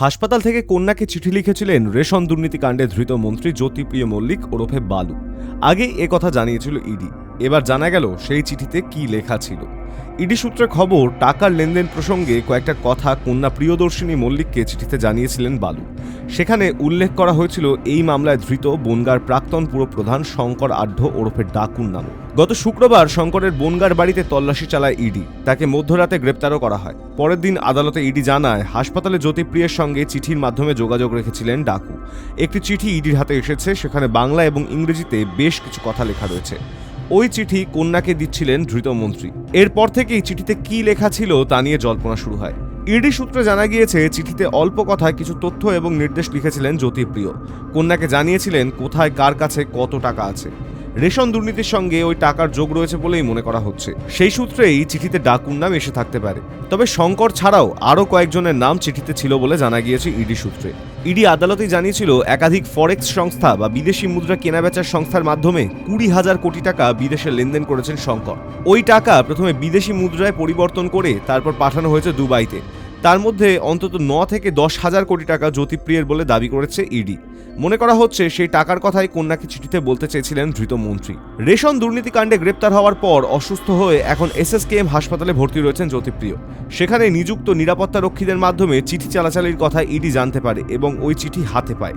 হাসপাতাল থেকে কন্যাকে চিঠি লিখেছিলেন রেশন দুর্নীতি কাণ্ডে ধৃত মন্ত্রী জ্যোতিপ্রিয় মল্লিক ওরফে বালু। আগে এ কথা জানিয়েছিল ইডি। এবার জানা গেল সেই চিঠিতে কি লেখা ছিল। ইডি সূত্রে খবর, টাকার লেনদেন প্রসঙ্গে কয়েকটা কথা কন্যা প্রিয়দর্শিনী মল্লিককে চিঠিতে জানিয়েছিলেন বালু। সেখানে উল্লেখ করা হয়েছিল, এই মামলায় ধৃত বনগার প্রাক্তন পুরপ্রধান শঙ্কর আঢ্য ওরফে ডাকুন নামে গত শুক্রবার শঙ্করের বনগার বাড়িতে তল্লাশি চালায় ইডি। তাকে মধ্যরাতে গ্রেপ্তারও করা হয়। পরের দিন আদালতে ইডি জানায়, হাসপাতালে জ্যোতিপ্রিয়ের সঙ্গে চিঠির মাধ্যমে যোগাযোগ রেখেছিলেন ডাকু। একটি চিঠি ইডির হাতে এসেছে, সেখানে বাংলা এবং ইংরেজিতে বেশ কিছু কথা লেখা রয়েছে। ওই চিঠি কন্যাকে দিচ্ছিলেন ধৃত মন্ত্রী। এরপর থেকেই চিঠিতে কি লেখা ছিল তা নিয়ে জল্পনা শুরু হয়। ইডি সূত্রে জানা গিয়েছে, চিঠিতে অল্প কথায় কিছু তথ্য এবং নির্দেশ লিখেছিলেন জ্যোতিপ্রিয়। কন্যাকে জানিয়েছিলেন কোথায়, কার কাছে কত টাকা আছে। রেশন দুর্নীতির সঙ্গে ওই টাকার যোগ রয়েছে বলেই মনে করা হচ্ছে। সেই সূত্রেই চিঠিতে ডাকুর নাম এসে থাকতে পারে। তবে শঙ্কর ছাড়াও আরও কয়েকজনের নাম চিঠিতে ছিল বলে জানা গিয়েছে ইডি সূত্রে। ইডি আদালতে জানিয়েছিল, একাধিক ফরেক্স সংস্থা বা বিদেশি মুদ্রা কেনাবেচার সংস্থার মাধ্যমে কুড়ি হাজার কোটি টাকা বিদেশে লেনদেন করেছেন শঙ্কর। ওই টাকা প্রথমে বিদেশি মুদ্রায় পরিবর্তন করে তারপর পাঠানো হয়েছে দুবাইতে। তার মধ্যে অন্তত ন থেকে দশ হাজার কোটি টাকা জ্যোতিপ্রিয়ের বলে দাবি করেছে ইডি। মনে করা হচ্ছে সেই টাকার কথাই কন্যাকে চিঠিতে বলতে চেয়েছিলেন ধৃত মন্ত্রী। রেশন দুর্নীতিকাণ্ডে গ্রেপ্তার হওয়ার পর অসুস্থ হয়ে এখন এসএসকেএম হাসপাতালে ভর্তি রয়েছেন জ্যোতিপ্রিয়। সেখানে নিযুক্ত নিরাপত্তা রক্ষীদের মাধ্যমে চিঠি চালাচালির কথা ইডি জানতে পারে এবং ওই চিঠি হাতে পায়।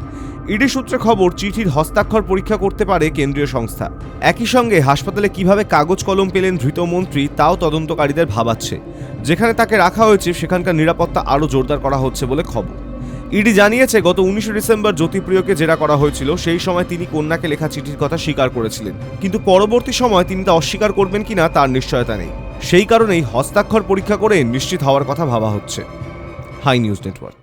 ইডি সূত্রে খবর, চিঠির হস্তাক্ষর পরীক্ষা করতে পারে কেন্দ্রীয় সংস্থা। একই সঙ্গে হাসপাতালে কীভাবে কাগজ কলম পেলেন ধৃত মন্ত্রী, তাও তদন্তকারীদের ভাবাচ্ছে। যেখানে তাকে রাখা হয়েছে, সেখানকার নিরাপত্তা আরও জোরদার করা হচ্ছে বলে খবর। ইডি জানিয়েছে, গত উনিশে ডিসেম্বর জ্যোতিপ্রিয়কে জেরা করা হয়েছিল, সেই সময় তিনি কন্যাকে লেখা চিঠির কথা স্বীকার করেছিলেন। কিন্তু পরবর্তী সময় তিনি তা অস্বীকার করবেন কিনা তার নিশ্চয়তা নেই। সেই কারণেই হস্তাক্ষর পরীক্ষা করে নিশ্চিত হওয়ার কথা ভাবা হচ্ছে। High news network.